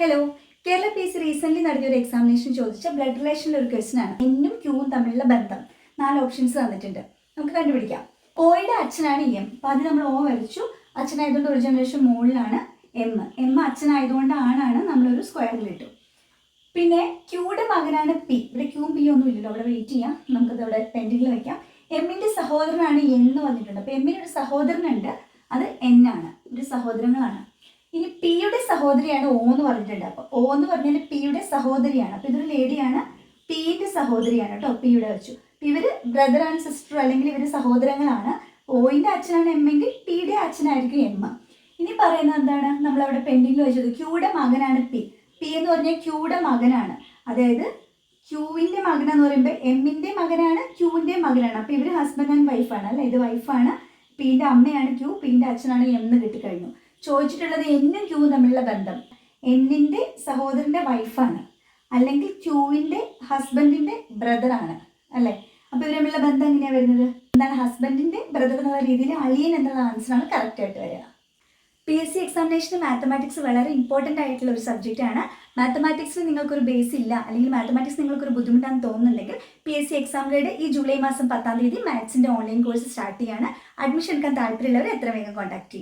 Hello Kerala P C recent നടത്തിയ ഒരു examination ചോദിച്ച ബ്ലഡ് റിലേഷനിലെ ഒരു ക്വസ്റ്റൻ ആണ്. എന്നും ക്യൂവും തമ്മിലുള്ള ബന്ധം. നാല് ഓപ്ഷൻസ് തന്നിട്ടുണ്ട്. നമുക്ക് കണ്ടുപിടിക്കാം. ഓയുടെ അച്ഛനാണ് എം അപ്പൊ അത് നമ്മൾ ഓ വരച്ചു. അച്ഛനായതുകൊണ്ട് ഒരു ജനറേഷൻ മുകളിലാണ് എം എം അച്ഛനായതുകൊണ്ട് ആണാണ് നമ്മളൊരു സ്ക്വയറിലിട്ടു പിന്നെ ക്യൂയുടെ മകനാണ് പി ഇവിടെ ക്യൂവും പി ഒന്നും ഇല്ലല്ലോ. അവിടെ വെയിറ്റ് ചെയ്യാം. നമുക്കത് അവിടെ പെൻഡിങ്ങിൽ വെക്കാം. എമ്മിന്റെ സഹോദരനാണ് എന്ന് വന്നിട്ടുണ്ട് അപ്പൊ എമ്മിന് ഒരു സഹോദരനുണ്ട്. അത് എൻ ആണ്. ഒരു സഹോദരങ്ങളാണ്. ഇനി പിയുടെ സഹോദരിയാണ് ഓ എന്ന് പറഞ്ഞിട്ടുണ്ട്. അപ്പൊ ഓ എന്ന് പറഞ്ഞാൽ പിയുടെ സഹോദരിയാണ്. അപ്പൊ ഇതൊരു ലേഡിയാണ് പിന്റെ സഹോദരിയാണ് കേട്ടോ പിയുടെ വെച്ചു. ഇവർ ബ്രദർ ആൻഡ് സിസ്റ്റർ അല്ലെങ്കിൽ ഇവർ സഹോദരങ്ങളാണ്. ഓയിന്റെ അച്ഛനാണ് എം എങ്കിൽ പിയുടെ അച്ഛനായിരിക്കും എം. ഇനി പറയുന്നത് എന്താണ്? നമ്മൾ അവിടെ പെൻഡിങ്ങിൽ വെച്ചത് ക്യൂടെ മകനാണ് പി. പി എന്ന് പറഞ്ഞാൽ ക്യൂടെ മകനാണ്. അതായത് ക്യൂവിന്റെ മകനെന്ന് പറയുമ്പോൾ എമ്മിന്റെ മകനാണ് ക്യൂവിന്റെ മകനാണ്. അപ്പൊ ഇവർ ഹസ്ബൻഡ് ആൻഡ് വൈഫാണ് അല്ലെ? ഇത് വൈഫാണ് പിന്റെ അമ്മയാണ് ക്യൂ പിന്റെ അച്ഛനാണ് എം എന്ന് കിട്ടിക്കഴിഞ്ഞു. ചോദിച്ചിട്ടുള്ളത് എന്നും ക്യൂ തമ്മിലുള്ള ബന്ധം. എന്നിന്റെ സഹോദരന്റെ വൈഫാണ് അല്ലെങ്കിൽ ക്യൂവിന്റെ ഹസ്ബൻഡിന്റെ ബ്രദറാണ് അല്ലേ? അപ്പോൾ ഇവർ തമ്മിലുള്ള ബന്ധം എങ്ങനെയാ വരുന്നത്? എന്താണ് ഹസ്ബൻഡിന്റെ ബ്രദർ എന്നുള്ള രീതിയിൽ അളിയൻ എന്നുള്ള ആൻസറാണ് കറക്റ്റ് ആയിട്ട് വരിക. പി എസ് സി എക്സാമിനേഷന് മാത്തമാറ്റിക്സ് വളരെ ഇമ്പോർട്ടന്റ് ആയിട്ടുള്ള ഒരു സബ്ജക്റ്റ് ആണ്. മാത്തമാറ്റിക്സിൽ നിങ്ങൾക്കൊരു ബേസ് ഇല്ല. അല്ലെങ്കിൽ മാത്തമാറ്റിക്സ് നിങ്ങൾക്കൊരു ബുദ്ധിമുട്ടാണെന്ന് തോന്നുന്നുണ്ടെങ്കിൽ P S C exam guide ഈ ജൂലൈ മാസം പത്താം തീയതി മാത്സിന്റെ ഓൺലൈൻ കോഴ്സ് സ്റ്റാർട്ട് ചെയ്യാണ്. അഡ്മിഷൻ എടുക്കാൻ താല്പര്യമുള്ളവർ എത്ര വേഗം കോൺടാക്ട് ചെയ്യും